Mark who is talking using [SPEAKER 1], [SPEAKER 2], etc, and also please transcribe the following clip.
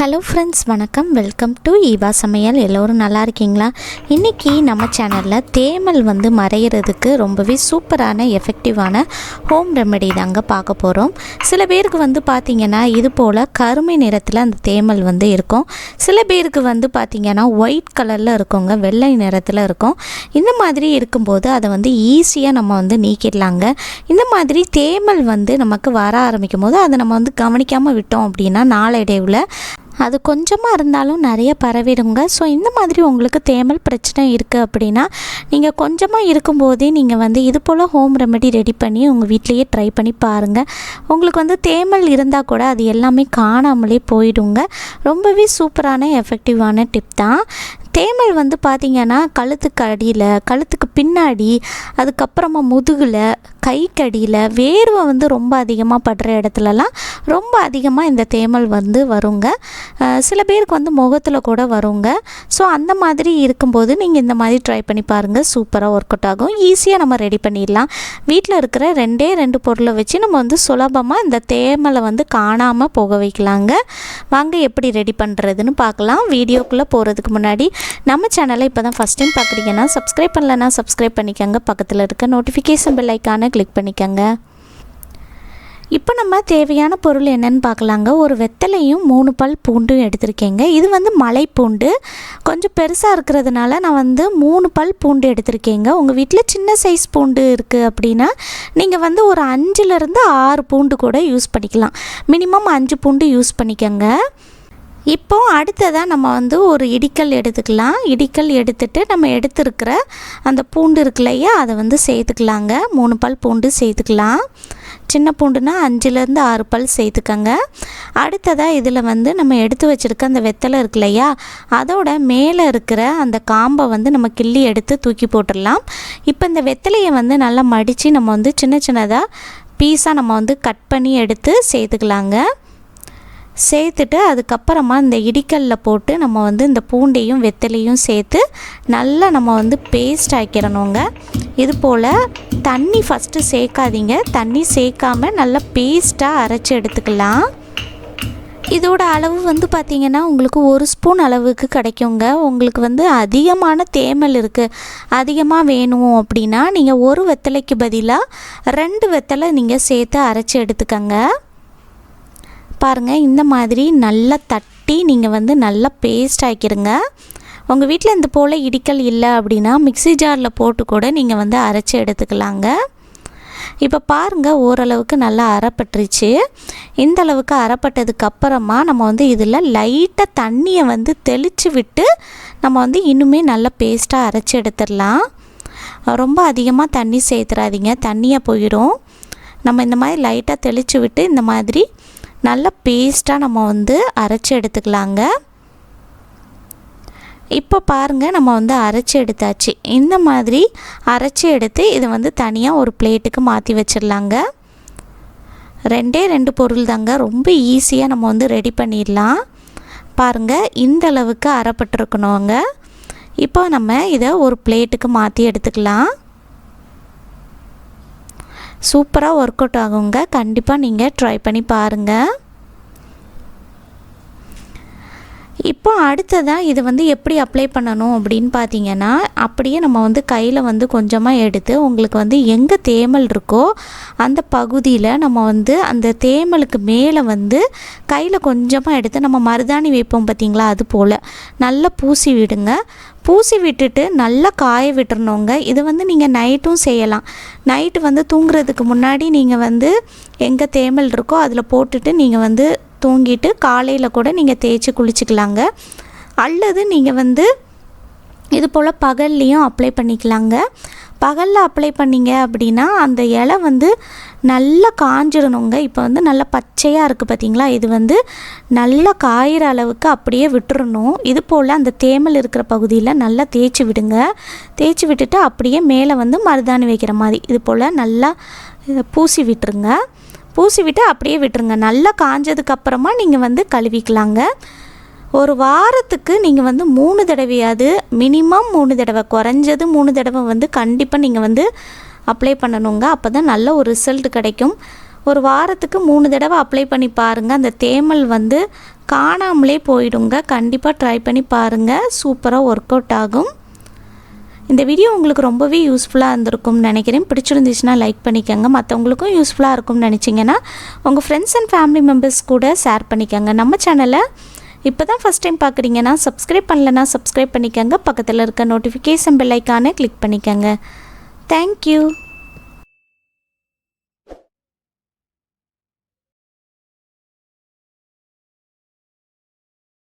[SPEAKER 1] Hello friends வணக்கம். Welcome to Eva Samayal. எல்லோரும் நல்லா இருக்கீங்களா? இன்றைக்கி நம்ம சேனலில் தேமல் வந்து மறையிறதுக்கு ரொம்பவே சூப்பரான எஃபெக்டிவான ஹோம் ரெமெடி தாங்க பார்க்க போகிறோம் சில பேருக்கு வந்து பார்த்திங்கன்னா இது போல் கருமை நிறத்தில் அந்த தேமல் வந்து இருக்கும். சில பேருக்கு வந்து பார்த்திங்கன்னா ஒயிட் கலரில் இருக்குங்க வெள்ளை நிறத்தில் இருக்கும். இந்த மாதிரி இருக்கும்போது அதை வந்து ஈஸியாக நம்ம வந்து நீக்கிடலாங்க. இந்த மாதிரி தேமல் வந்து நமக்கு வர ஆரம்பிக்கும் போது அதை நம்ம வந்து கவனிக்காமல் விட்டோம் அப்படின்னா நாளடைவில் அது கொஞ்சமாக இருந்தாலும் நிறைய பரவிடுங்க. ஸோ இந்த மாதிரி உங்களுக்கு தேமல் பிரச்சனை இருக்குது அப்படின்னா நீங்கள் கொஞ்சமாக இருக்கும்போதே நீங்கள் வந்து இது போல் ஹோம் ரெமெடி ரெடி பண்ணி உங்கள் வீட்லேயே ட்ரை பண்ணி பாருங்கள் உங்களுக்கு வந்து தேமல் இருந்தால் கூட அது எல்லாமே காணாமலே போயிடுங்க. ரொம்பவே சூப்பரான எஃபெக்டிவான டிப் தான். தேமல் வந்து பார்த்திங்கன்னா கழுத்துக்கு அடியில் கழுத்துக்கு பின்னாடி அதுக்கப்புறமா முதுகில் கைக்கடியில் வேர்வை வந்து ரொம்ப அதிகமாக படுற இடத்துலலாம் ரொம்ப அதிகமாக இந்த தேமல் வந்து வருங்க. சில பேருக்கு வந்து முகத்தில் கூட வருங்க. ஸோ அந்த மாதிரி இருக்கும்போது நீங்கள் இந்த மாதிரி ட்ரை பண்ணி பாருங்கள் சூப்பராக ஒர்க் அவுட் ஆகும். ஈஸியாக நம்ம ரெடி பண்ணிடலாம். வீட்டில் இருக்கிற ரெண்டே ரெண்டு பொருளை வச்சு நம்ம வந்து சுலபமாக இந்த தேமலை வந்து காணாமல் போக வைக்கலாங்க. வாங்க எப்படி ரெடி பண்ணுறதுன்னு பார்க்கலாம் வீடியோக்குள்ளே போகிறதுக்கு முன்னாடி நம்ம சேனலை இப்போ தான் ஃபஸ்ட் டைம் பார்க்குறீங்கன்னா சப்ஸ்கிரைப் பண்ணலன்னா சப்ஸ்கிரைப் பண்ணிக்கோங்க. பக்கத்தில் இருக்க நோட்டிஃபிகேஷன் பெல் ஐக்கானை கிளிக் பண்ணிக்கோங்க. இப்போ நம்ம தேவையான பொருள் என்னன்னு பார்க்கலாங்க. ஒரு வெத்தலையும் மூணு பல் பூண்டும் எடுத்திருக்கேங்க. இது வந்து மலை பூண்டு. கொஞ்சம் பெருசாக இருக்கிறதுனால நான் வந்து மூணு பல் பூண்டு எடுத்திருக்கேங்க. உங்கள் வீட்டில் சின்ன சைஸ் பூண்டு இருக்குது அப்படின்னா நீங்கள் வந்து ஒரு அஞ்சுலேருந்து ஆறு பூண்டு கூட யூஸ் பண்ணிக்கலாம். மினிமம் அஞ்சு பூண்டு யூஸ் பண்ணிக்கோங்க. இப்போ அடுத்ததாக நம்ம வந்து ஒரு இடிக்கல் எடுத்துக்கலாம். இடிக்கல் எடுத்துட்டு நம்ம எடுத்துருக்கிற அந்த பூண்டு இருக்கு இல்லையா அதை வந்து சேர்த்துக்கலாங்க. மூணு பல் பூண்டு சேர்த்துக்கலாம். சின்ன பூண்டுனா அஞ்சுலேருந்து ஆறு பல் சேர்த்துக்கோங்க. அடுத்ததாக இதில் வந்து நம்ம எடுத்து வச்சுருக்க அந்த வெத்தலை இருக்கு இல்லையா அதோட மேலே இருக்கிற அந்த காம்பை வந்து நம்ம கிள்ளி எடுத்து தூக்கி போட்டுடலாம். இப்போ இந்த வெத்தலையை வந்து நல்லா மடித்து நம்ம வந்து சின்ன சின்னதாக பீஸாக நம்ம வந்து கட் பண்ணி எடுத்து சேர்த்துக்கலாங்க. சேர்த்துட்டு அதுக்கப்புறமா இந்த இடிக்கல்ல போட்டு நம்ம வந்து இந்த பூண்டையும் வெத்தலையும் சேர்த்து நல்லா நம்ம வந்து பேஸ்ட் ஆக்கிடணுங்க. இது போல் தண்ணி ஃபஸ்ட்டு சேர்க்காதீங்க. தண்ணி சேர்க்காம நல்லா பேஸ்ட்டாக அரைச்சி எடுத்துக்கலாம். இதோட அளவு வந்து பார்த்திங்கன்னா உங்களுக்கு ஒரு ஸ்பூன் அளவுக்கு கிடைக்குங்க. உங்களுக்கு வந்து அதிகமான தேமல் இருக்குது அதிகமாக வேணும் அப்படின்னா நீங்கள் ஒரு வெத்தலைக்கு பதிலாக ரெண்டு வெத்தலை நீங்கள் சேர்த்து அரைச்சி எடுத்துக்கங்க. பாருங்கள் இந்த மாதிரி நல்லா தட்டி நீங்கள் வந்து நல்லா பேஸ்ட் ஆக்கிடுங்க உங்கள் வீட்டில் இந்த போல் இடிக்கல் இல்லை அப்படின்னா மிக்ஸி ஜாரில் போட்டு கூட நீங்கள் வந்து அரைச்சி எடுத்துக்கலாங்க. இப்போ பாருங்கள் ஓரளவுக்கு நல்லா அரைப்பட்டுருச்சு. இந்த அளவுக்கு அரைப்பட்டதுக்கு அப்புறமா நம்ம வந்து இதில் லைட்டாக தண்ணியை வந்து தெளித்து விட்டு நம்ம வந்து இன்னுமே நல்லா பேஸ்ட்டாக அரைச்சி எடுத்துடலாம். ரொம்ப அதிகமாக தண்ணி சேர்த்துறாதீங்க தண்ணியாக போயிடும். நம்ம இந்த மாதிரி லைட்டாக தெளித்து விட்டு இந்த மாதிரி நல்ல பேஸ்ட்டாக நம்ம வந்து அரைச்சி எடுத்துக்கலாங்க. இப்போ பாருங்கள் நம்ம வந்து அரைச்சி எடுத்தாச்சு. இந்த மாதிரி அரைச்சி எடுத்து இதை வந்து தனியாக ஒரு பிளேட்டுக்கு மாற்றி வச்சிடலாங்க. ரெண்டே ரெண்டு பொருள் தாங்க ரொம்ப ஈஸியாக நம்ம வந்து ரெடி பண்ணிடலாம். பாருங்கள் இந்த அளவுக்கு அரைப்பட்டிருக்கணுங்க. இப்போ நம்ம இதை ஒரு பிளேட்டுக்கு மாற்றி எடுத்துக்கலாம். சூப்பராக ஒர்க் அவுட் ஆகுங்க. கண்டிப்பாக நீங்கள் ட்ரை பண்ணி பாருங்கள் இப்போ அடுத்ததாக இது வந்து எப்படி அப்ளை பண்ணணும் அப்படின்னு பார்த்தீங்கன்னா அப்படியே நம்ம வந்து கையில் வந்து கொஞ்சமாக எடுத்து உங்களுக்கு வந்து எங்கே தேமல் இருக்கோ அந்த பகுதியில் நம்ம வந்து அந்த தேமலுக்கு மேலே வந்து கையில் கொஞ்சமாக எடுத்து நம்ம மருதாணி வைப்போம் பார்த்தீங்களா அது போல். நல்லா பூசி விடுங்க. பூசி விட்டுட்டு நல்லா காய விட்டுறணுங்க. இது வந்து நீங்கள் நைட்டும் செய்யலாம். நைட்டு வந்து தூங்குறதுக்கு முன்னாடி நீங்கள் வந்து எங்கே தேமல் இருக்கோ அதில் போட்டுட்டு நீங்கள் வந்து தூங்கிட்டு காலையில் கூட நீங்கள் தேய்ச்சி குளிச்சுக்கலாங்க. அல்லது நீங்கள் வந்து இது போல் பகல்லையும் அப்ளை பண்ணிக்கலாங்க. பகலில் அப்ளை பண்ணீங்க அப்படின்னா அந்த இலை வந்து நல்லா காஞ்சிடணுங்க. இப்போ வந்து நல்லா பச்சையாக இருக்குது பார்த்தீங்களா இது வந்து நல்லா காயிற அளவுக்கு அப்படியே விட்டுறணும். இது போல் அந்த தேமல் இருக்கிற பகுதியில் நல்லா தேய்ச்சி விடுங்க. தேய்ச்சி விட்டுட்டு அப்படியே மேலே வந்து மருதாணி வைக்கிற மாதிரி இது போல் நல்லா பூசி விட்டுருங்க. பூசி விட்டு அப்படியே விட்டுருங்க. நல்லா காஞ்சதுக்கப்புறமா நீங்கள் வந்து கழுவிக்கலாங்க. ஒரு வாரத்துக்கு நீங்கள் வந்து மூணு தடவையாவது மினிமம் மூணு தடவை குறைஞ்சது மூணு தடவை வந்து கண்டிப்பாக நீங்கள் வந்து அப்ளை பண்ணணுங்க. அப்போ தான் நல்ல ஒரு ரிசல்ட் கிடைக்கும். ஒரு வாரத்துக்கு மூணு தடவை அப்ளை பண்ணி பாருங்கள் அந்த தேமல் வந்து காணாமலே போயிடுங்க. கண்டிப்பாக ட்ரை பண்ணி பாருங்கள் சூப்பராக ஒர்க் அவுட் ஆகும். இந்த வீடியோ உங்களுக்கு ரொம்பவே யூஸ்ஃபுல்லாக இருந்திருக்கும்னு நினைக்கிறேன். பிடிச்சிருந்துச்சுன்னா லைக் பண்ணிக்கோங்க. மற்றவங்களுக்கும் யூஸ்ஃபுல்லாக இருக்கும்னு நினச்சிங்கன்னா உங்கள் ஃப்ரெண்ட்ஸ் அண்ட் ஃபேமிலி மெம்பர்ஸ் கூட ஷேர் பண்ணிக்கோங்க. நம்ம சேனலை இப்போ தான் ஃபஸ்ட் டைம் பார்க்குறீங்கன்னா சப்ஸ்கிரைப் பண்ணலன்னா சப்ஸ்கிரைப் பண்ணிக்கோங்க. பக்கத்தில் இருக்க நோட்டிஃபிகேஷன் பெல் ஐக்கானை கிளிக் பண்ணிக்கோங்க. Thank you